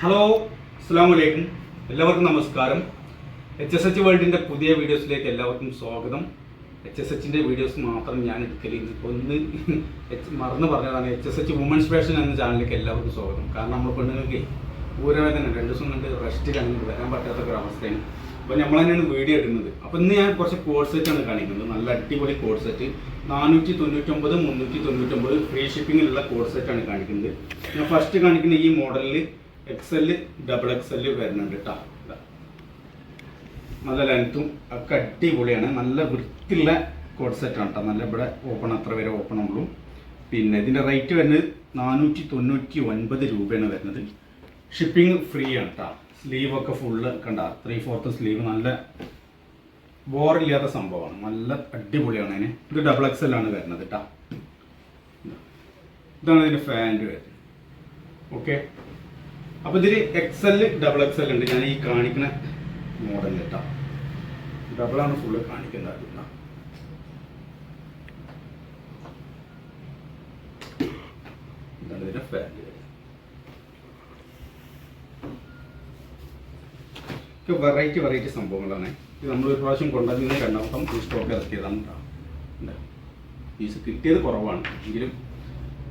Hello അസ്സാം വലൈക്കും എല്ലാവർക്കും നമസ്കാരം. എച്ച് എസ് എച്ച് വേൾഡിന്റെ പുതിയ വീഡിയോസിലേക്ക് എല്ലാവർക്കും സ്വാഗതം. എച്ച് എസ് എച്ചിന്റെ വീഡിയോസ് മാത്രം ഞാൻ എടുക്കലും. ഇപ്പോൾ ഒന്ന് മറന്നു പറഞ്ഞതാണ് H S H women's fashion എന്ന ചാനലിലേക്ക് എല്ലാവർക്കും സ്വാഗതം. കാരണം നമ്മൾ പെണ്ണുങ്ങൾക്ക് ഊരവേദന രണ്ട് ദിവസം കൊണ്ട് റെസ്റ്റിലാണ് വരാൻ പറ്റാത്ത ഒരു അവസ്ഥയാണ്. അപ്പോൾ നമ്മൾ തന്നെയാണ് വീഡിയോ ഇടുന്നത്. അപ്പോൾ ഇന്ന് ഞാൻ കുറച്ച് കോഡ് സെറ്റാണ് കാണിക്കുന്നത്. നല്ല അടിപൊളി കോഡ് സെറ്റ് നാനൂറ്റി തൊണ്ണൂറ്റൊമ്പത് മുന്നൂറ്റി തൊണ്ണൂറ്റൊമ്പത് ഫ്രീ ഷിപ്പിങ്ങിലുള്ള കോഡ് സെറ്റാണ് കാണിക്കുന്നത്. ഞാൻ ഫസ്റ്റ് കാണിക്കുന്ന ഈ മോഡലിൽ എക്സൽ ഡബിൾ എക്സെൽ വരുന്നുണ്ട് കേട്ടോ നല്ല ലെങ്ത്തും ഒക്കെ അടിപൊളിയാണ്. നല്ല വൃത്തിയുള്ള കോഡ് സെറ്റാണ് കേട്ടോ നല്ല ഇവിടെ ഓപ്പൺ അത്ര വരെ ഓപ്പൺ ഉള്ളൂ. പിന്നെ ഇതിന്റെ റേറ്റ് വരുന്നത് നാനൂറ്റി തൊണ്ണൂറ്റി ഒൻപത് രൂപയാണ് വരുന്നത്. ഷിപ്പിംഗ് ഫ്രീ ആണ് കേട്ടോ സ്ലീവ് ഒക്കെ ഫുള്ള് കണ്ട ത്രീ ഫോർത്ത് സ്ലീവ് നല്ല ബോറില്ലാത്ത സംഭവമാണ്. നല്ല അടിപൊളിയാണ് അതിന്. ഇത് ഡബിൾ എക്സ് ആണ് വരുന്നത് കേട്ടോ ഇതാണ് ഇതിന്റെ ഫാന്റെ വരുന്നത് ഓക്കെ അപ്പോൾ ഇതിൽ എക്സൽ ഡബിൾ എക്സൽ ഉണ്ട്. ഞാൻ ഈ കാണിക്കുന്ന മോഡൽ കേട്ടോ ഡബിളാണ് ഫുള്ള് കാണിക്കുന്നത് വെറൈറ്റി വെറൈറ്റി സംഭവങ്ങളാണ്. ഇത് നമ്മൾ ഒരു പ്രാവശ്യം കൊണ്ടുവന്നിരുന്ന രണ്ടാമത്തെ ഈ സ്റ്റോക്ക് ഇറക്കിയതാണ് കേട്ടോ. പീസ് കിട്ടിയത് കുറവാണ്. എങ്കിലും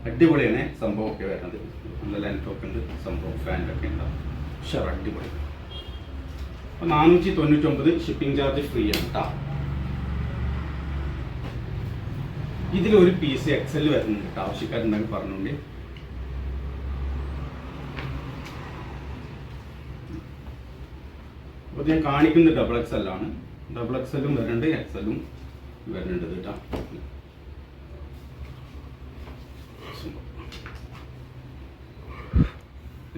അടിപൊളിയാണ് സംഭവമൊക്കെ വരുന്നത്. നല്ല ലെങ്ത്തൊക്കെ ഉണ്ട് സംഭവം ഫാനിലൊക്കെ ഉണ്ടാവും. ഷർ അടിപൊളി. അപ്പോൾ നാനൂറ്റി തൊണ്ണൂറ്റൊമ്പത് ഷിപ്പിംഗ് ചാർജ് ഫ്രീ ആണ് കേട്ടോ ഇതിലൊരു പീസ് എക്സൽ വരുന്നുണ്ട് കേട്ടോ ആവശ്യക്കാരുണ്ടെങ്കിൽ പറഞ്ഞുകൊണ്ട് അപ്പോൾ ഞാൻ കാണിക്കുന്നത് ഡബിൾ എക്സ് ആണ്. ഡബിൾ എക്സലും വരുന്നുണ്ട് എക്സലും വരുന്നുണ്ട് കേട്ടോ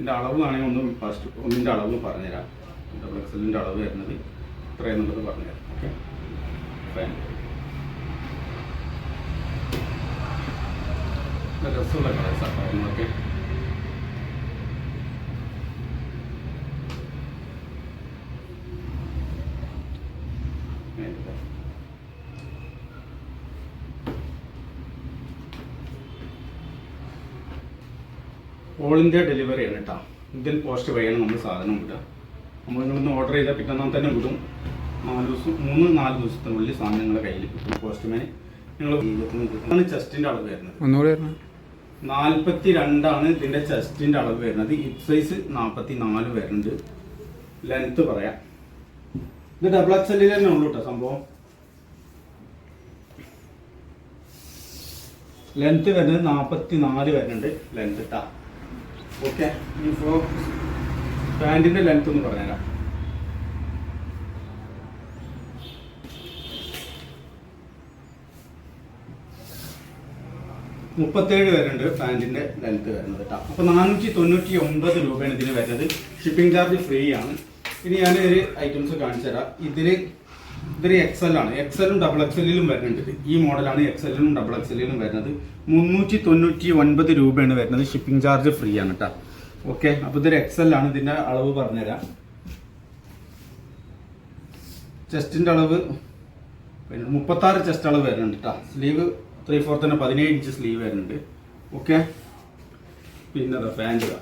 ഇതിന്റെ അളവ് ആണെങ്കിൽ ഒന്ന് ഫസ്റ്റ് ഒന്നിന്റെ അളവ് പറഞ്ഞുതരാം. ഡബിൾ എക്സലിന്റെ അളവ് വരുന്നത് ഇത്രയെന്നുള്ളത് പറഞ്ഞുതരാം. ഓക്കെ ഫൈൻ രസമുള്ള കളേഴ്സാണ് നമ്മളൊക്കെ ഓൾ ഇന്ത്യ ഡെലിവറി ആണ് കേട്ടോ ഇന്ത്യൻ പോസ്റ്റ് വഴിയാണ് നമ്മൾ സാധനം വിടുക. നമ്മൾ ഇവിടുന്ന് ഓർഡർ ചെയ്താൽ പിറ്റന്നാൾ തന്നെ വിടും. നാല് ദിവസം മൂന്ന് നാല് ദിവസത്തിനുള്ളിൽ സാധനം നിങ്ങളുടെ കയ്യിൽ കിട്ടും. പോസ്റ്റ്മാൻ നിങ്ങൾ ചെസ്റ്റിന്റെ അളവ് വരുന്നത്. നാൽപ്പത്തി രണ്ടാണ് ഇതിന്റെ ചെസ്റ്റിന്റെ അളവ് വരുന്നത്. ഹിപ് സൈസ് നാൽപ്പത്തി നാല് വരുന്നുണ്ട്. ലെങ്ത്ത് പറയാം. ഇത് ഡബിൾ എക്സ് എല്ലിൽ തന്നെ ഉള്ളൂ കേട്ടോ സംഭവം. ലെങ്ത്ത് വരുന്നത് നാൽപ്പത്തി നാല് വരുന്നുണ്ട്. ലെങ്ത്ത് ഇട്ടാ ഓക്കെ ഇപ്പോൾ പാന്റിന്റെ ലെങ്ത് ഒന്ന് പറഞ്ഞുതരാം മുപ്പത്തേഴ് വരുന്നുണ്ട് പാന്റിന്റെ ലെങ്ത് വരുന്നത് കേട്ടോ. അപ്പോൾ നാനൂറ്റി തൊണ്ണൂറ്റി ഒമ്പത് രൂപയാണ് ഇതിന് വരുന്നത്. ഷിപ്പിംഗ് ചാർജ് ഫ്രീ ആണ്. ഇനി ഞാൻ ഒരു ഐറ്റംസ് കാണിച്ചു തരാം ഇതിൽ ഇതൊരു എക്സൽ ആണ്. എക്സലും ഡബിൾ എക്സലിലും വരുന്നുണ്ട്. ഈ മോഡലാണ് എക്സലിലും ഡബിൾ എക്സലിലും വരുന്നത് മുന്നൂറ്റി തൊണ്ണൂറ്റി ഒൻപത് രൂപയാണ് വരുന്നത്. ഷിപ്പിംഗ് ചാർജ് ഫ്രീ ആണ് കേട്ടോ ഓക്കെ അപ്പോൾ ഇതൊരു എക്സൽ ആണ്. ഇതിന്റെ അളവ് പറഞ്ഞുതരാം. ചെസ്റ്റിന്റെ അളവ് പിന്നെ മുപ്പത്താറ് ചെസ്റ്റ് അളവ് വരുന്നുണ്ട് കേട്ടോ സ്ലീവ് ത്രീ ഫോർത്തിന് പതിനേഴ് ഇഞ്ച് സ്ലീവ് വരുന്നുണ്ട്. ഓക്കെ പിന്നെ അതാ ഇതാ.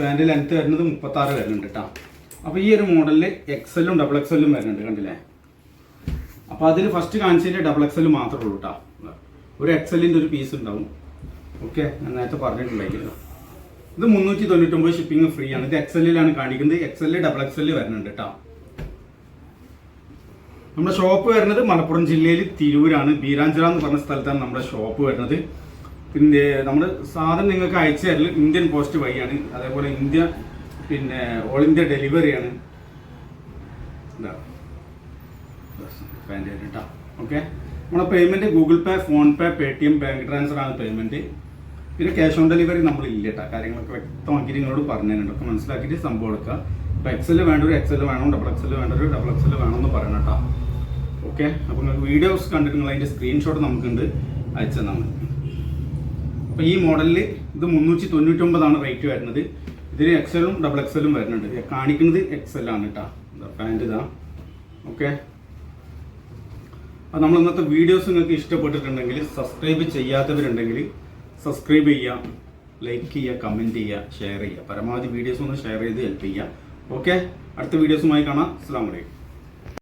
ലെങ്ത് ലെങ്ത്ത് വരുന്നത് മുപ്പത്താറ് വരുന്നുണ്ട് കേട്ടോ അപ്പോൾ ഈ ഒരു മോഡലിൽ എക്സലും ഡബിൾ എക്സലും വരുന്നുണ്ട് കണ്ടില്ലേ? അപ്പോൾ അതിൽ ഫസ്റ്റ് കാണിച്ചതിൽ ഡബിൾ എക്സൽ മാത്രമേ ഉള്ളൂ കേട്ടോ ഒരു എക്സലിന്റെ ഒരു പീസ് ഉണ്ടാവും. ഓക്കെ ഞാൻ നേരത്തെ പറഞ്ഞിട്ടുണ്ടായിരുന്നു ഇത് മുന്നൂറ്റി തൊണ്ണൂറ്റൊമ്പത് ഷിപ്പിംഗ് ഫ്രീ ആണ്. ഇത് എക്സലിലാണ് കാണിക്കുന്നത്. എക്സലിൽ ഡബിൾ എക്സലിൽ വരുന്നുണ്ട് കേട്ടോ നമ്മുടെ ഷോപ്പ് വരുന്നത് മലപ്പുറം ജില്ലയിൽ തിരൂരാണ്. ബീരാഞ്ചിറ എന്ന് പറഞ്ഞ സ്ഥലത്താണ് നമ്മുടെ ഷോപ്പ് വരുന്നത്. പിന്നെ നമ്മൾ സാധനം നിങ്ങൾക്ക് അയച്ചു തരൽ ഇന്ത്യൻ പോസ്റ്റ് വഴിയാണ്. അതേപോലെ ഇന്ത്യ പിന്നെ ഓൾ ഇന്ത്യ ഡെലിവറിയാണ് ഓക്കെ നമ്മളെ payment Google pay phone pay Paytm bank transfer ആണ് പേയ്മെന്റ് പിന്നെ ക്യാഷ് ഓൺ ഡെലിവറി നമ്മൾ ഇല്ല കേട്ടോ കാര്യങ്ങളൊക്കെ വ്യക്തമാക്കിയിട്ട് നിങ്ങളോട് പറഞ്ഞു അപ്പൊ ഒക്കെ മനസ്സിലാക്കിയിട്ട് സംഭവം എടുക്കുക. ഇപ്പോൾ എക്സൽ വേണ്ട ഒരു എക്സൽ വേണം ഡബിൾ എക്സൽ വേണ്ട ഒരു ഡബിൾ എക്സൽ വേണമെന്ന് പറയണം കേട്ടോ ഓക്കെ അപ്പോൾ നിങ്ങൾക്ക് വീഡിയോസ് കണ്ടിട്ട് നിങ്ങൾ അതിന്റെ സ്ക്രീൻഷോട്ട് നമുക്കുണ്ട് അയച്ചു തന്നാൽ മതി. അപ്പോൾ ഈ മോഡലിൽ ഇത് മുന്നൂറ്റി തൊണ്ണൂറ്റൊമ്പതാണ് റേറ്റ് വരുന്നത്. ഇതിന് എക്സലും ഡബിൾ എക്സലും വരുന്നുണ്ട്. കാണിക്കുന്നത് എക്സൽ ആണ് കേട്ടോ പാന്റ് ഇതാ. ഓക്കെ അപ്പോൾ നമ്മൾ ഇന്നത്തെ വീഡിയോസ് നിങ്ങൾക്ക് ഇഷ്ടപ്പെട്ടിട്ടുണ്ടെങ്കിൽ സബ്സ്ക്രൈബ് ചെയ്യാത്തവരുണ്ടെങ്കിൽ സബ്സ്ക്രൈബ് ചെയ്യുക ലൈക്ക് ചെയ്യുക കമന്റ് ചെയ്യുക ഷെയർ ചെയ്യുക പരമാവധി വീഡിയോസ് ഒന്ന് ഷെയർ ചെയ്ത് ഹെൽപ്പ് ചെയ്യുക ഓക്കെ അടുത്ത വീഡിയോസുമായി കാണാം. അസ്സാം വലൈക്കും